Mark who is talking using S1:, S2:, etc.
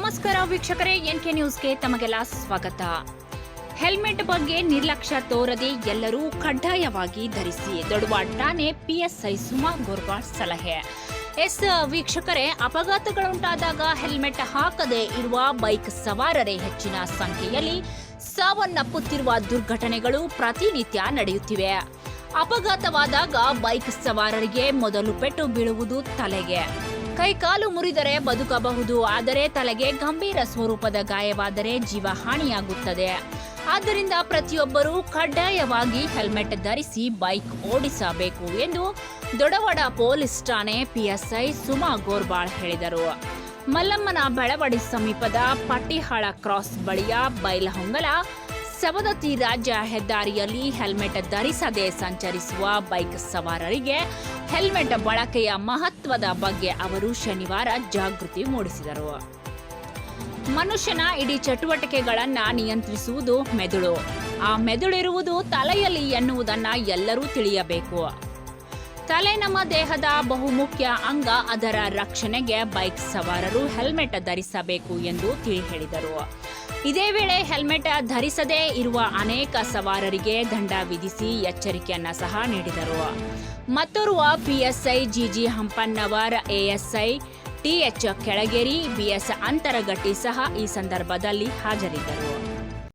S1: ನಮಸ್ಕಾರ ವೀಕ್ಷಕರೇ, N K ನ್ಯೂಸ್ಗೆ ತಮಗೆಲ್ಲ ಸ್ವಾಗತ. ಹೆಲ್ಮೆಟ್ ಬಗ್ಗೆ ನಿರ್ಲಕ್ಷ್ಯ ತೋರದೆ ಎಲ್ಲರೂ ಕಡ್ಡಾಯವಾಗಿ ಧರಿಸಿ, ದೊಡ್ಡವಾಡ ಠಾಣೆ ಪಿಎಸ್ಐ ಸುಮಾ ಗೋರ್ವಾಡ್ ಸಲಹೆ. ಎಸ್, ವೀಕ್ಷಕರೇ, ಅಪಘಾತಗಳುಂಟಾದಾಗ ಹೆಲ್ಮೆಟ್ ಹಾಕದೆ ಇರುವ ಬೈಕ್ ಸವಾರರೇ ಹೆಚ್ಚಿನ ಸಂಖ್ಯೆಯಲ್ಲಿ ಸಾವನ್ನಪ್ಪುತ್ತಿರುವ ದುರ್ಘಟನೆಗಳು ಪ್ರತಿನಿತ್ಯ ನಡೆಯುತ್ತಿವೆ. ಅಪಘಾತವಾದಾಗ ಬೈಕ್ ಸವಾರರಿಗೆ ಮೊದಲು ಪೆಟ್ಟು ಬೀಳುವುದು ತಲೆಗೆ. ಕೈಕಾಲು ಮುರಿದರೆ ಬದುಕಬಹುದು, ಆದರೆ ತಲೆಗೆ ಗಂಭೀರ ಸ್ವರೂಪದ ಗಾಯವಾದರೆ ಜೀವ ಹಾನಿಯಾಗುತ್ತದೆ. ಆದ್ದರಿಂದ ಪ್ರತಿಯೊಬ್ಬರೂ ಕಡ್ಡಾಯವಾಗಿ ಹೆಲ್ಮೆಟ್ ಧರಿಸಿ ಬೈಕ್ ಓಡಿಸಬೇಕು ಎಂದು ದೊಡವಾಡ ಪೊಲೀಸ್ ಠಾಣೆ ಪಿಎಸ್ಐ ಸುಮಾ ಗೋರ್ಬಾಳ್ ಹೇಳಿದರು. ಮಲ್ಲಮ್ಮನ ಬೆಳವಡಿ ಸಮೀಪದ ಪಟ್ಟಿಹಾಳ ಕ್ರಾಸ್ ಬಳಿಯ ಬೈಲಹೊಂಗಲ ಸವದತ್ತಿ ರಾಜ್ಯ ಹೆದ್ದಾರಿಯಲ್ಲಿ ಹೆಲ್ಮೆಟ್ ಧರಿಸದೆ ಸಂಚರಿಸುವ ಬೈಕ್ ಸವಾರರಿಗೆ ಹೆಲ್ಮೆಟ್ ಬಳಕೆಯ ಮಹತ್ವದ ಬಗ್ಗೆ ಅವರು ಶನಿವಾರ ಜಾಗೃತಿ ಮೂಡಿಸಿದರು. ಮನುಷ್ಯನ ಇಡೀ ಚಟುವಟಿಕೆಗಳನ್ನ ನಿಯಂತ್ರಿಸುವುದು ಮೆದುಳು. ಆ ಮೆದುಳಿರುವುದು ತಲೆಯಲ್ಲಿ ಎನ್ನುವುದನ್ನ ಎಲ್ಲರೂ ತಿಳಿಯಬೇಕು. ತಲೆ ನಮ್ಮ ದೇಹದ ಬಹುಮುಖ್ಯ ಅಂಗ ಅದರ ರಕ್ಷಣೆಗೆ ಬೈಕ್ ಸವಾರರು ಹೆಲ್ಮೆಟ್ ಧರಿಸಬೇಕು ಎಂದು ತಿಳಿ ಹೇಳಿದರು ಇದೇ ವೇಳೆ ಹೆಲ್ಮೆಟ್ ಧರಿಸದೇ ಇರುವ ಅನೇಕ ಸವಾರರಿಗೆ ದಂಡ ವಿಧಿಸಿ ಎಚ್ಚರಿಕೆಯನ್ನ ಸಹ ನೀಡಿದರು. ಮತ್ತೋರ್ವ PSI GG Hampannavar ASI TH Kelageri BS Antaragatti ಸಹ ಈ ಸಂದರ್ಭದಲ್ಲಿ ಹಾಜರಿದ್ದರು.